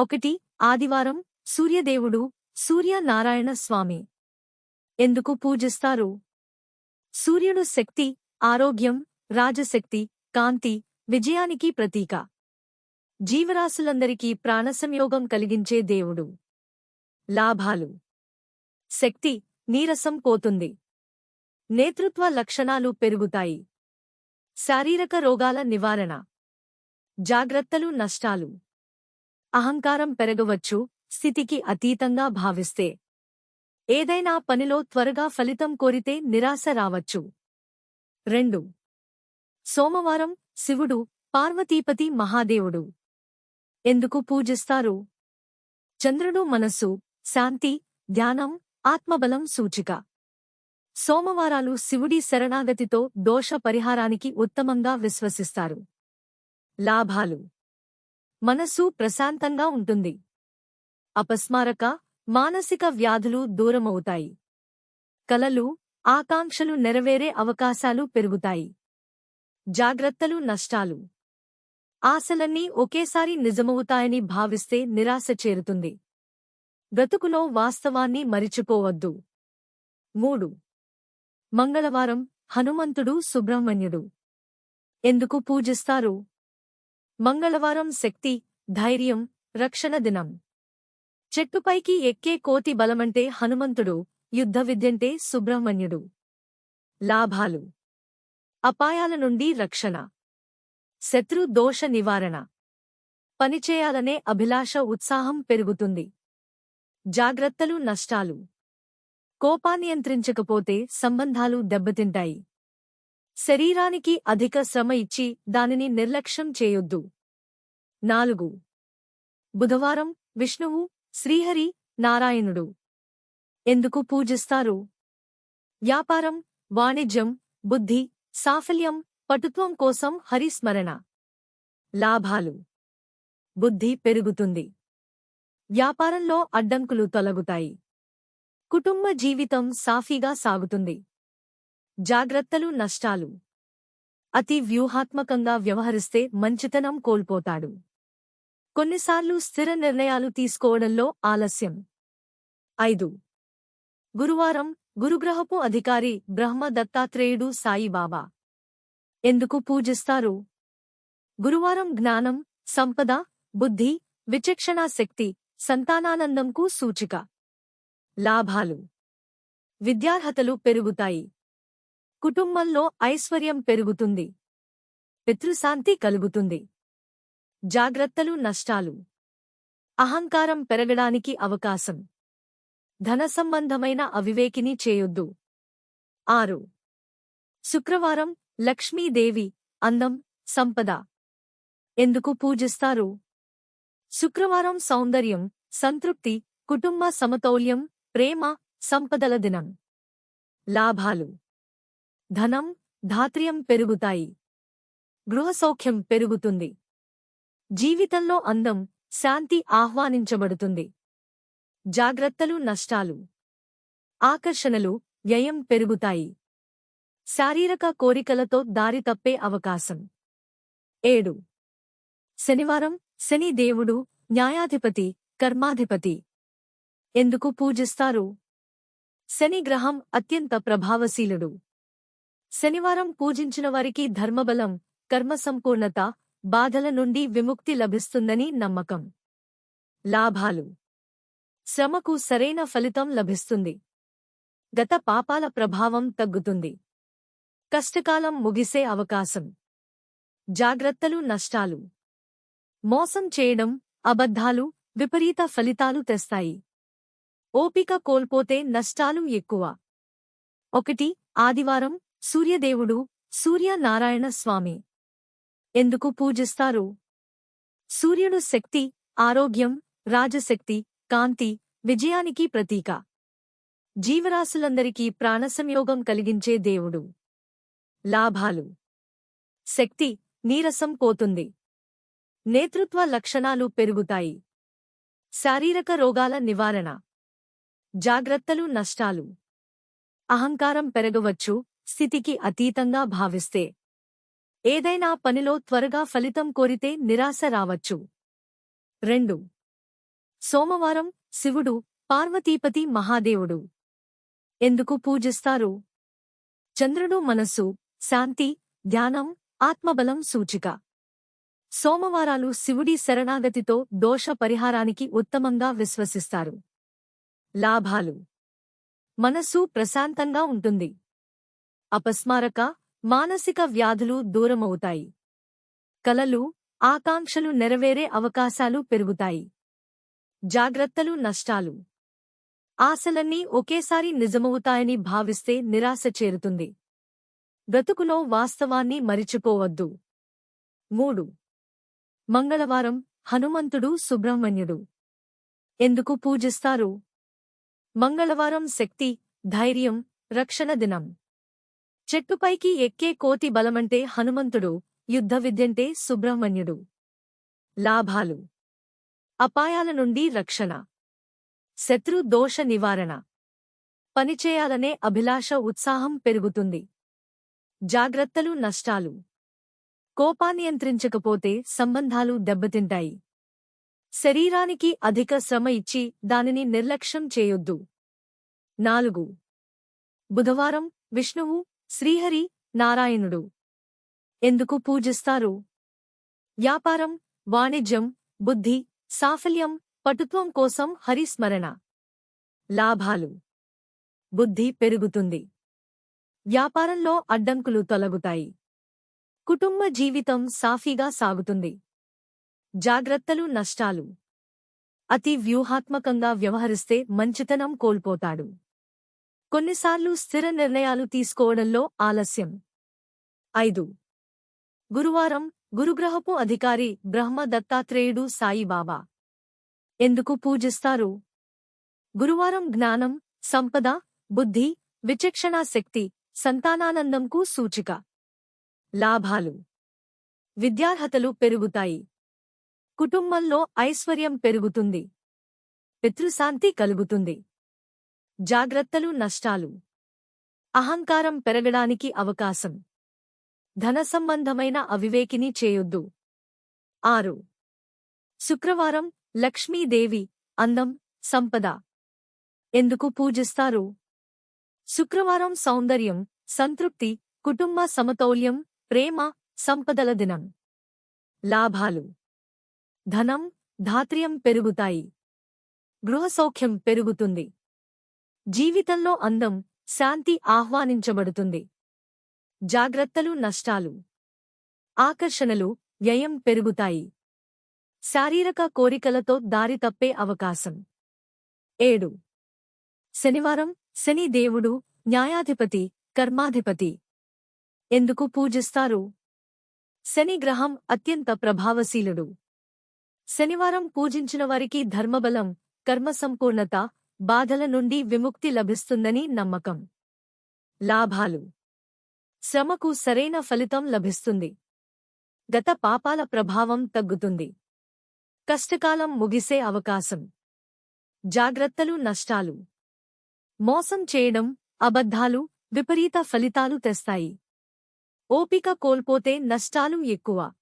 ఒకటి ఆదివారం సూర్యదేవుడు సూర్యనారాయణ స్వామి. ఎందుకు పూజిస్తారు? సూర్యుడు శక్తి ఆరోగ్యం రాజశక్తి కాంతి విజయానికి ప్రతీక. జీవరాశులందరికీ ప్రాణసంయోగం కలిగించే దేవుడు. లాభాలు. శక్తి నీరసం పోతుంది. నేతృత్వ లక్షణాలు పెరుగుతాయి. శారీరక రోగాల నివారణ. జాగ్రత్తలు నష్టాలు. అహంకారం పెరగవచ్చు స్థితికి అతీతంగా భావిస్తే. ఏదైనా పనిలో త్వరగా ఫలితం కోరితే నిరాశ రావచ్చు. రెండు. సోమవారం శివుడు పార్వతీపతి మహాదేవుడు. ఎందుకు పూజిస్తారు? చంద్రుడు మనస్సు శాంతి ధ్యానం ఆత్మబలం సూచిక. సోమవారాలు శివుడి శరణాగతితో దోష పరిహారానికి ఉత్తమంగా విశ్వసిస్తారు. లాభాలు. మనస్సు ప్రశాంతంగా ఉంటుంది. అపస్మారక మానసిక వ్యాధులు దూరమవుతాయి. కలలు ఆకాంక్షలు నెరవేరే అవకాశాలు పెరుగుతాయి. జాగ్రత్తలు నష్టాలు. ఆశలన్నీ ఒకేసారి నిజమవుతాయని భావిస్తే నిరాశ చేరుతుంది. బ్రతుకులో వాస్తవాన్ని మరిచిపోవద్దు. మూడు. మంగళవారం హనుమంతుడు సుబ్రహ్మణ్యుడు. ఎందుకు పూజిస్తారు? మంగళవారం శక్తి ధైర్యం రక్షణ దినం. చెట్టుపైకి ఎక్కే కోతి బలమంటే హనుమంతుడు యుద్ధ విద్యంటే సుబ్రహ్మణ్యుడు. లాభాలు. అపాయాల నుండి రక్షణ. శత్రు దోష నివారణ. పనిచేయాలనే అభిలాష ఉత్సాహం పెరుగుతుంది. జాగ్రత్తలు నష్టాలు. కోపానియంత్రించకపోతే సంబంధాలు దెబ్బతింటాయి. శరీరానికి అధిక శ్రమ ఇచ్చి దానిని నిర్లక్ష్యం చేయొద్దు. నాలుగు. బుధవారం విష్ణువు శ్రీహరి నారాయణుడు. ఎందుకు పూజిస్తారు? వ్యాపారం వాణిజ్యం బుద్ధి సాఫల్యం పటుత్వం కోసం హరిస్మరణ. లాభాలు. బుద్ధి పెరుగుతుంది. వ్యాపారంలో అడ్డంకులు తొలగుతాయి. కుటుంబ జీవితం సాఫీగా సాగుతుంది. జాగ్రత్తలు నష్టాలు. అతి వ్యూహాత్మకంగా వ్యవహరిస్తే మంచితనం కోల్పోతాడు. కొన్నిసార్లు స్థిర నిర్ణయాలు తీసుకోవడంలో ఆలస్యం. ఐదు. గురువారం గురుగ్రహపు అధికారి బ్రహ్మ దత్తాత్రేయుడు సాయిబాబా. ఎందుకు పూజిస్తారు? గురువారం జ్ఞానం సంపద బుద్ధి విచక్షణా శక్తి సంతానానందంకు సూచిక. లాభాలు. విద్యార్హతలు పెరుగుతాయి. కుటుంబంలో ఐశ్వర్యం పెరుగుతుంది. పితృశాంతి కలుగుతుంది. జాగ్రత్తలు నష్టాలు. అహంకారం పెరగడానికి అవకాశం. ధన సంబంధమైన అవివేకిని చేయొద్దు. ఆరు. శుక్రవారం లక్ష్మీదేవి అందం సంపద. ఎందుకు పూజిస్తారు? శుక్రవారం సౌందర్యం సంతృప్తి కుటుంబ సమతౌల్యం ప్రేమ సంపదల దినం. లాభాలు. ధనం ధాత్ర్యం పెరుగుతాయి. గృహసౌఖ్యం పెరుగుతుంది. జీవితంలో అందం శాంతి ఆహ్వానించబడుతుంది. జాగ్రత్తలు నష్టాలు. ఆకర్షణలు వ్యయం పెరుగుతాయి. శారీరక కోరికలతో దారి తప్పే అవకాశం. ఏడు. శనివారం శని దేవుడు న్యాయాధిపతి కర్మాధిపతి. ఎందుకు పూజిస్తారు? శని గ్రహం అత్యంత ప్రభావశీలుడు. శనివారం పూజించిన వారికి ధర్మబలం కర్మ సంపూర్ణత బాధల నుండి విముక్తి లభిస్తుందని నమ్మకం. లాభాలు. శ్రమకు సరైన ఫలితం లభిస్తుంది. గత పాపాల ప్రభావం తగ్గుతుంది. కష్టకాలం ముగిసే అవకాశం. జాగ్రత్తలు నష్టాలు. మోసం చేయడం అబద్ధాలు విపరీత ఫలితాలు తెస్తాయి. ఓపిక కోల్పోతే నష్టాలు ఎక్కువ. ఒకటి ఆదివారం సూర్యదేవుడు సూర్యనారాయణ స్వామి. ఎందుకు పూజిస్తారు? సూర్యుడు శక్తి ఆరోగ్యం రాజశక్తి కాంతి విజయానికి ప్రతీక. జీవరాశులందరికీ ప్రాణసంయోగం కలిగించే దేవుడు. లాభాలు. శక్తి నీరసం పోతుంది. నేతృత్వ లక్షణాలు పెరుగుతాయి. శారీరక రోగాల నివారణ. జాగ్రత్తలు నష్టాలు. అహంకారం పెరగవచ్చు స్థితికి అతీతంగా భావిస్తే ఏదైనా పనిలో త్వరగా ఫలితం కోరితే నిరాశ రావచ్చు. రెండు. సోమవారం శివుడు పార్వతీపతి మహాదేవుడు. ఎందుకు పూజిస్తారు? చంద్రుడు మనస్సు శాంతి ధ్యానం ఆత్మబలం సూచిక. సోమవారాలు శివుడి శరణాగతితో దోష పరిహారానికి ఉత్తమంగా విశ్వసిస్తారు. లాభాలు. మనస్సు ప్రశాంతంగా ఉంటుంది. అపస్మారక మానసిక వ్యాధులు దూరమవుతాయి. కలలు ఆకాంక్షలు నెరవేరే అవకాశాలు పెరుగుతాయి. జాగ్రత్తలు నష్టాలు. ఆశలన్నీ ఒకేసారి నిజమవుతాయని భావిస్తే నిరాశ చేరుతుంది. బ్రతుకులో వాస్తవాన్ని మరిచిపోవద్దు. మూడు. మంగళవారం హనుమంతుడు సుబ్రహ్మణ్యుడు. ఎందుకు పూజిస్తారు? మంగళవారం శక్తి ధైర్యం రక్షణ దినం. చెట్టుపైకి ఎక్కే కోతి బలమంటే హనుమంతుడు యుద్ధ విద్యంటే సుబ్రహ్మణ్యుడు. లాభాలు. అపాయాల నుండి రక్షణ. శత్రు దోష నివారణ. పనిచేయాలనే అభిలాష ఉత్సాహం పెరుగుతుంది. జాగ్రత్తలు నష్టాలు. కోపానియంత్రించకపోతే సంబంధాలు దెబ్బతింటాయి. శరీరానికి అధిక శ్రమ ఇచ్చి దానిని నిర్లక్ష్యం చేయొద్దు. నాలుగు. బుధవారం విష్ణువు శ్రీహరి నారాయణుడు. ఎందుకు పూజిస్తారు? వ్యాపారం వాణిజ్యం బుద్ధి సాఫల్యం పటుత్వం కోసం హరిస్మరణ. లాభాలు. బుద్ధి పెరుగుతుంది. వ్యాపారంలో అడ్డంకులు తొలగుతాయి. కుటుంబ జీవితం సాఫీగా సాగుతుంది. జాగ్రత్తలు నష్టాలు. అతి వ్యూహాత్మకంగా వ్యవహరిస్తే మంచితనం కోల్పోతాడు. కొన్నిసార్లు స్థిర నిర్ణయాలు తీసుకోవడంలో ఆలస్యం. ఐదు. గురువారం గురుగ్రహపు అధికారి బ్రహ్మ దత్తాత్రేయుడు సాయిబాబా. ఎందుకు పూజిస్తారు? గురువారం జ్ఞానం సంపద బుద్ధి విచక్షణా శక్తి సంతానానందంకు సూచిక. లాభాలు. విద్యార్హతలు పెరుగుతాయి. కుటుంబంలో ఐశ్వర్యం పెరుగుతుంది. పితృశాంతి కలుగుతుంది. జాగ్రత్తలు నష్టాలు. అహంకారం పెరగడానికి అవకాశం. ధన సంబంధమైన అవివేకిని చేయొద్దు. ఆరు. శుక్రవారం లక్ష్మీదేవి అందం సంపద. ఎందుకు పూజిస్తారు? శుక్రవారం సౌందర్యం సంతృప్తి కుటుంబ సమతౌల్యం ప్రేమ సంపదల దినం. లాభాలు. ధనం ధాత్ర్యం పెరుగుతాయి. గృహసౌఖ్యం పెరుగుతుంది. జీవితంలో అందం శాంతి ఆహ్వానించబడుతుంది. జాగ్రత్తలు నష్టాలు. ఆకర్షణలు వ్యయం పెరుగుతాయి. శారీరక కోరికలతో దారి తప్పే అవకాశం. ఏడు. శనివారం శని దేవుడు న్యాయాధిపతి కర్మాధిపతి. ఎందుకు పూజిస్తారు? శని గ్రహం అత్యంత ప్రభావశీలుడు. శనివారం పూజించిన వారికి ధర్మబలం కర్మసంపూర్ణత బాధల నుండి విముక్తి లభిస్తుందని నమ్మకం. లాభాలు. శ్రమకు సరైన ఫలితం లభిస్తుంది. గత పాపాల ప్రభావం తగ్గుతుంది. కష్టకాలం ముగిసే అవకాశం. జాగ్రత్తలు నష్టాలు. మోసం చేయడం అబద్ధాలు విపరీత ఫలితాలు తెస్తాయి. ఓపిక కోల్పోతే నష్టాలు ఎక్కువ.